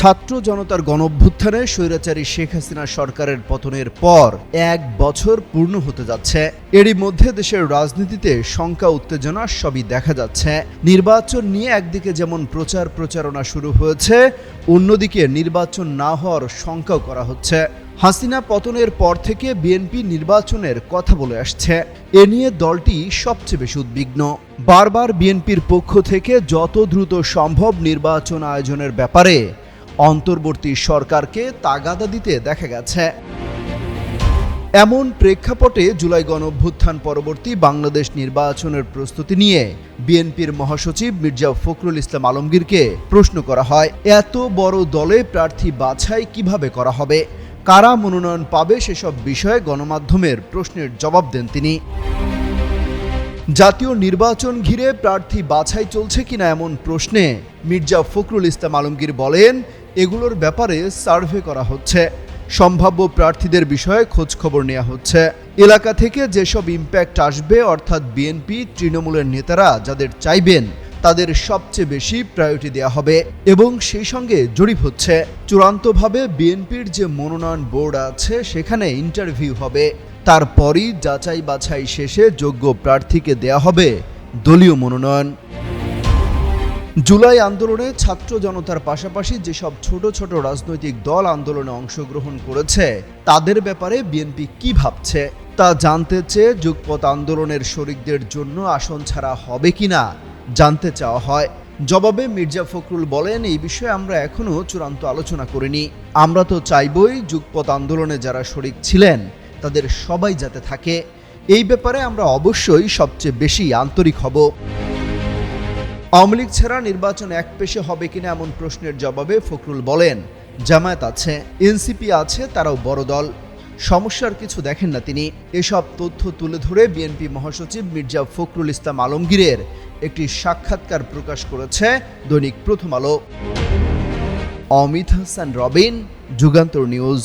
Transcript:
ছাত্র জনতার গণঅভ্যুত্থানে স্বৈরাচারী শেখ হাসিনা সরকারের পতনের পর এক বছর পূর্ণ হতে যাচ্ছে। এরই মধ্যে দেশের রাজনীতিতে শঙ্কা, উত্তেজনা সবই দেখা যাচ্ছে। নির্বাচন নিয়ে একদিকে যেমন প্রচার প্রচারণা শুরু হয়েছে, অন্যদিকে নির্বাচন না হওয়ার শঙ্কাও করা হচ্ছে। হাসিনা পতনের পর থেকে বিএনপি নির্বাচনের কথা বলে আসছে। এ নিয়ে দলটি সবচেয়ে বেশি উদ্বিগ্ন। বারবার বিএনপির পক্ষ থেকে যত দ্রুত সম্ভব নির্বাচন আয়োজনের ব্যাপারে অন্তর্বর্তী সরকারকে তাগাদা দিতে দেখা গেছে। এমন প্রেক্ষাপটে জুলাই গণঅভ্যুত্থান পরবর্তী বাংলাদেশ নির্বাচনের প্রস্তুতি নিয়ে বিএনপির মহাসচিব মির্জা ফখরুল ইসলাম আলমগীরকে প্রশ্ন করা হয়, এত বড় দলে প্রার্থী বাছাই কীভাবে করা হবে? কারা মনোনয়ন পাবে সেসব বিষয়ে গণমাধ্যমের প্রশ্নের জবাব দেন তিনি। জাতীয় নির্বাচন ঘিরে প্রার্থী বাছাই চলছে কিনা এমন প্রশ্নে মির্জা ফখরুল ইসলাম আলমগীর বলেন এগুলোর ব্যাপারে সার্ভে করা হচ্ছে। সম্ভাব্য প্রার্থীদের বিষয়ে খোঁজ খবর নেওয়া হচ্ছে। এলাকা থেকে যেসব ইম্প্যাক্ট আসবে, অর্থাৎ বিএনপি, তৃণমূলের নেতারা যাদের চাইবেন, তাদের সবচেয়ে বেশি প্রায়োরিটি দেওয়া হবে এবং সেই সঙ্গে জরিপ হচ্ছে। চূড়ান্তভাবে বিএনপির যে মনোনয়ন বোর্ড আছে, সেখানে ইন্টারভিউ হবে। তারপরই যাচাই বাছাই শেষে যোগ্য প্রার্থীকে দেয়া হবে দলীয় মনোনয়ন। জুলাই আন্দোলনে ছাত্র জনতার পাশাপাশি যেসব ছোট ছোট রাজনৈতিক দল আন্দোলনে অংশগ্রহণ করেছে, তাদের ব্যাপারে বিএনপি কি ভাবছে, তা জানতে চেয়ে যুগপথ আন্দোলনের শরিকদের জন্য আসন ছাড়া হবে কিনা, জানতে চাওয়া হয়। জবাবে মির্জা ফখরুল বলেন, এই বিষয়ে আমরা এখনও চূড়ান্ত আলোচনা করিনি। আমরা তো চাইবই যুগপথ আন্দোলনে যারা শরিক ছিলেন, তাদের সবাই যাতে থাকে। এই ব্যাপারে আমরা অবশ্যই সবচেয়ে বেশি আন্তরিক হব। আওয়ামী লীগ ছাড়া নির্বাচন এক পেশে হবে কিনা এমন প্রশ্নের জবাবে ফখরুল বলেন, জামায়াত আছে, এনসিপি আছে, তারাও বড় দল। সমস্যার কিছু দেখেন না তিনি। এসব তথ্য তুলে ধরে বিএনপি মহাসচিব মির্জা ফখরুল ইসলাম আলমগীরের একটি সাক্ষাৎকার প্রকাশ করেছে দৈনিক প্রথম আলো। অমিত হাসান, রবিন, যুগান্তর নিউজ।